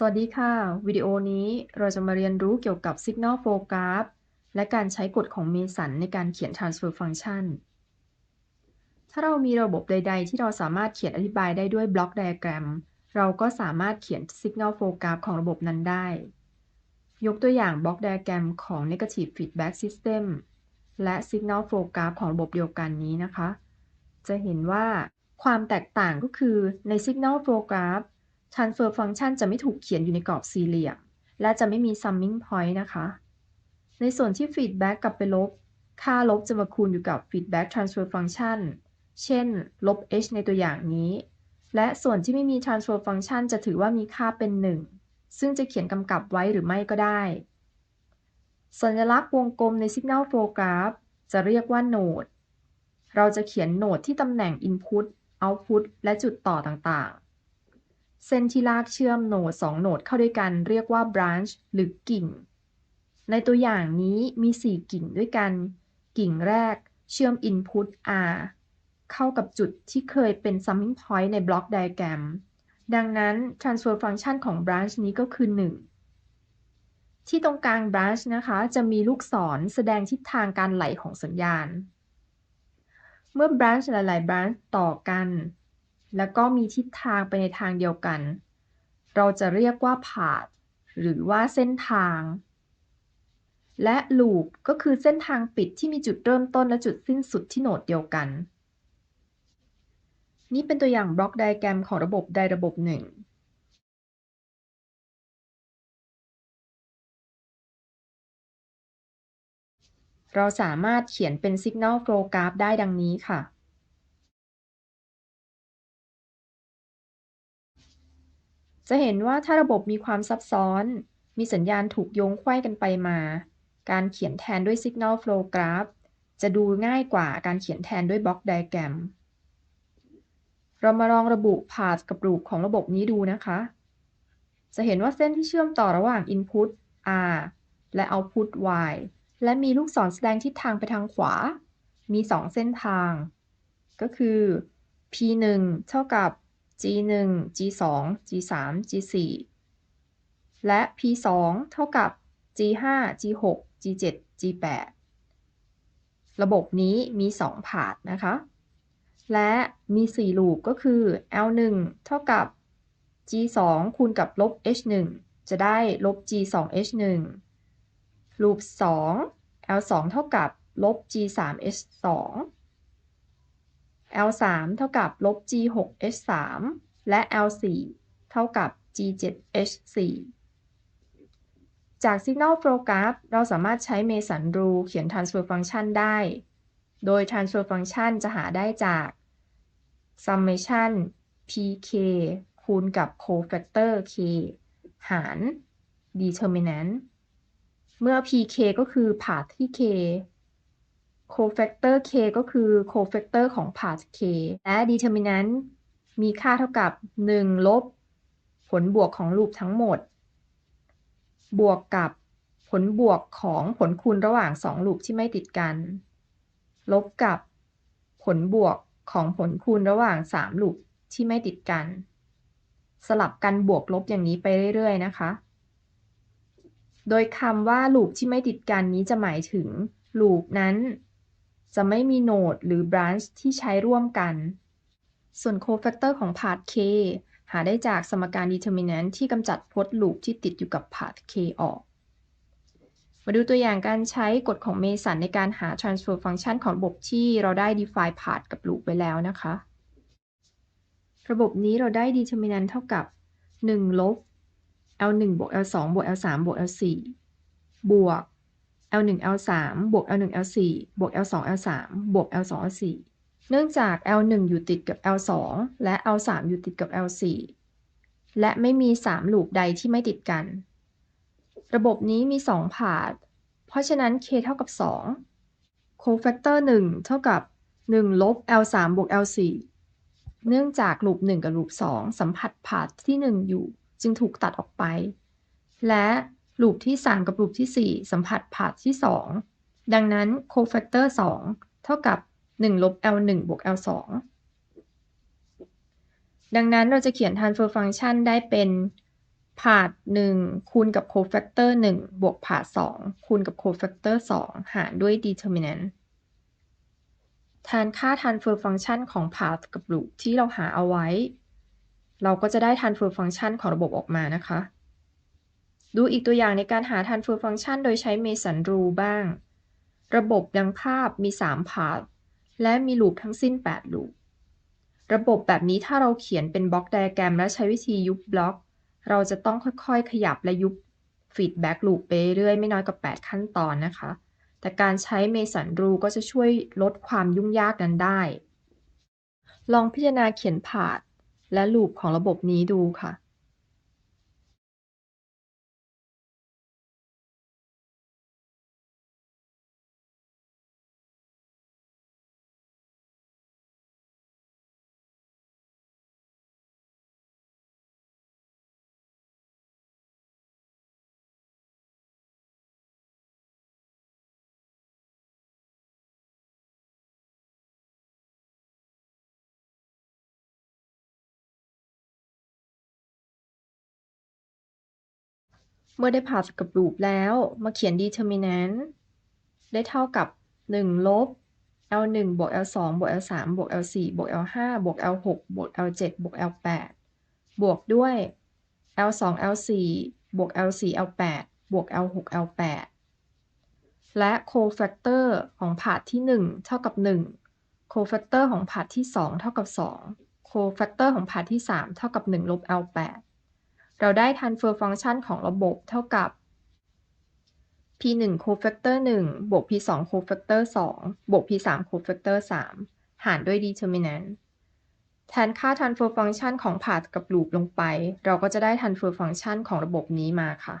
สวัสดีค่ะ วิดีโอนี้เราจะมาเรียนรู้เกี่ยวกับ Signal Flow Graph และการใช้กฎของเมสันในการเขียน Transfer Function ถ้าเรามีระบบใด ๆ ที่เราสามารถเขียนอธิบายได้ด้วยบล็อกไดอะแกรมเราก็สามารถเขียน Signal Flow Graph ของระบบนั้นได้ ยกตัวอย่างบล็อกไดอะแกรมของ Negative Feedback System และ Signal Flow Graph ของระบบเดียวกันนี้นะคะ จะเห็นว่าความแตกต่างก็คือใน Signal Flow Graph transfer function จะไม่ถูกเขียนอยู่ในกรอบสี่เหลี่ยม และจะไม่มี summing point นะคะ ในส่วนที่ feedback กลับไปลบ ค่าลบจะมาคูณอยู่กับ feedback transfer function เช่น ลบ h ในตัวอย่างนี้ และส่วนที่ไม่มี transfer function จะถือว่ามีค่าเป็น 1 ซึ่งจะเขียนกำกับไว้หรือไม่ก็ได้ สัญลักษณ์วงกลมใน signal flow graph จะเรียกว่าโหนด เราจะเขียนโหนดที่ตำแหน่ง input output และจุดต่อต่างๆ เส้นที่ลากเชื่อมโหนดสองโหนดเข้าด้วยกันเรียกว่า branch หรือกิ่ง ในตัวอย่างนี้มี 4 กิ่งด้วยกัน กิ่งแรกเชื่อม input r เข้ากับจุดที่เคยเป็น summing point ในบล็อกไดแกรม ดังนั้น transfer function ของ branch นี้ก็คือ 1 ที่ตรงกลาง branch นะคะ จะมีลูกศรแสดงทิศทางการไหลของสัญญาณ เมื่อ branch หลาย ๆ branch ต่อกัน แล้วก็มีทิศทางไปในทางเดียวกัน เราจะเรียกว่า path หรือว่าเส้นทาง และ loop ก็คือเส้นทางปิดที่มีจุดเริ่มต้นและจุดสิ้นสุดที่โหนดเดียวกัน นี่เป็นตัวอย่างบล็อกไดแกรมของระบบใดระบบหนึ่งเราสามารถเขียนเป็น Signal Flow Graph ได้ดังนี้ค่ะ จะเห็นว่าถ้าระบบมีความซับซ้อน มีสัญญาณถูกโยงไขว้กันไปมา การเขียนแทนด้วย Signal Flow Graph จะดูง่ายกว่าการเขียนแทนด้วยบล็อกไดแกรม เรามาลองระบุ path กับ loop ของระบบนี้ดูนะคะ จะเห็นว่าเส้นที่เชื่อมต่อระหว่าง input r และ output y และมีลูกศรแสดงทิศทางไปทางขวา มี 2 เส้นทาง ก็คือ p1 เท่ากับ G1 G2 G3 G4 และ P2 เท่ากับ G5 G6 G7 G8 ระบบนี้มี 2 ผาดนะคะ และมี 4 ลูปก็คือ L1 เท่ากับ G2 คูณกับลบ H1 จะได้ลบ G2 H1 ลูป 2 L2 เท่ากับลบ G3 H2 L3 เท่ากับลบ G6H3 และ L4 เท่ากับ G7H4 จาก Signal Flow Graph เราสามารถใช้ Mason Rule เขียน Transfer Function ได้ โดย Transfer Function จะหาได้จาก Summation pk คูณกับ Cofactor k หาร Determinant เมื่อ pk ก็คือ path ที่ k cofactor k ก็คือ cofactor ของ path k และ determinant มีค่าเท่ากับ 1 ลบ ผลบวกของลูปทั้งหมด บวกกับผลบวกของผลคูณระหว่าง 2 ลูปที่ไม่ติดกัน ลบกับผลบวกของผลคูณระหว่าง 3 ลูปที่ไม่ติดกัน สลับกันบวกลบอย่างนี้ไปเรื่อย ๆ นะคะ โดยคำว่าลูปที่ไม่ติดกันนี้จะหมายถึงลูปนั้น จะไม่มีโนดหรือ branch ที่ใช้ร่วมกัน ส่วน cofactor ของ path k หาได้จากสมการ determinant ที่กำจัดพจน์ loop ที่ติดอยู่กับ path k ออก มาดูตัวอย่างการใช้กฎของเมสันในการหา transfer function ของระบบที่เราได้ define path กับ loop ไว้แล้วนะคะ ระบบนี้เราได้ determinant เท่ากับ 1 ลบ l1 บวก l2 บวก l3 บวก l4 บวก L1 L3 บวก L1 L4 บวก L2 L3 บวก L2 L4 เนื่องจาก L1 อยู่ติดกับ L2 และ L3 อยู่ติดกับ L4 และไม่มี 3 ลูปใดที่ไม่ติดกัน ระบบนี้มี 2 ผาด เพราะฉะนั้น k เท่ากับ 2 cofactor 1 เท่ากับ 1 ลบ L3 บวก L4 เนื่องจากลูป 1 กับลูป 2 สัมผัสผาดที่ 1 อยู่ จึงถูกตัดออกไป และ ลูปที่ 3 กับลูปที่ 4 สัมผัสผ่าที่ 2 ดังนั้น cofactor 2เท่ากับ 1 ลบ l1 บวก l2 ดังนั้นเราจะเขียน transfer function ได้เป็นพาธ1คูณกับ cofactor 1บวกพาธ2คูณกับ cofactor 2หารด้วย determinant แทนค่า transfer function ของ path กับ loop ที่เราหาเอาไว้ เราก็จะได้ transfer function ของระบบออกมานะคะ ดูอีกตัวอย่างในการหา transfer function โดยใช้ Mason rule บ้าง ระบบดังภาพมี 3 path และมี loop ทั้งสิ้น8 loop ระบบแบบนี้ถ้าเราเขียนเป็นบล็อกไดอะแกรมและใช้วิธียุบบล็อก เราจะต้องค่อยๆ ขยับและยุบ feedback loop ไปเรื่อยไม่น้อยกว่า 8 ขั้นตอนนะคะ แต่การใช้ Mason rule ก็จะช่วยลดความยุ่งยากนั้นได้ ลองพิจารณาเขียนพาธและ loop ของระบบนี้ดูค่ะ เมื่อได้พากับ loop แล้ว มาเขียน determinant ได้เท่ากับ 1 ลบ L1 บวก L2 บวก L3 บวก L4 บวก L5 บวก L6 บวก L7 บวก L8 บวกด้วย L2 L4 บวก L4 L8 บวก L6 L8 และ cofactor ของพาที่ 1 เท่ากับ 1 cofactor ของพาที่ 2 เท่ากับ 2 cofactor ของพาที่ 3 เท่ากับ 1 ลบ L8 เราได้ transfer function ของระบบเท่ากับ p1 cofactor 1 บวก p2 cofactor 2 บวก p3 cofactor 3 หารด้วย determinant แทนค่า transfer function ของ path กับ loop ลงไป เราก็จะได้ transfer function ของระบบนี้มาค่ะ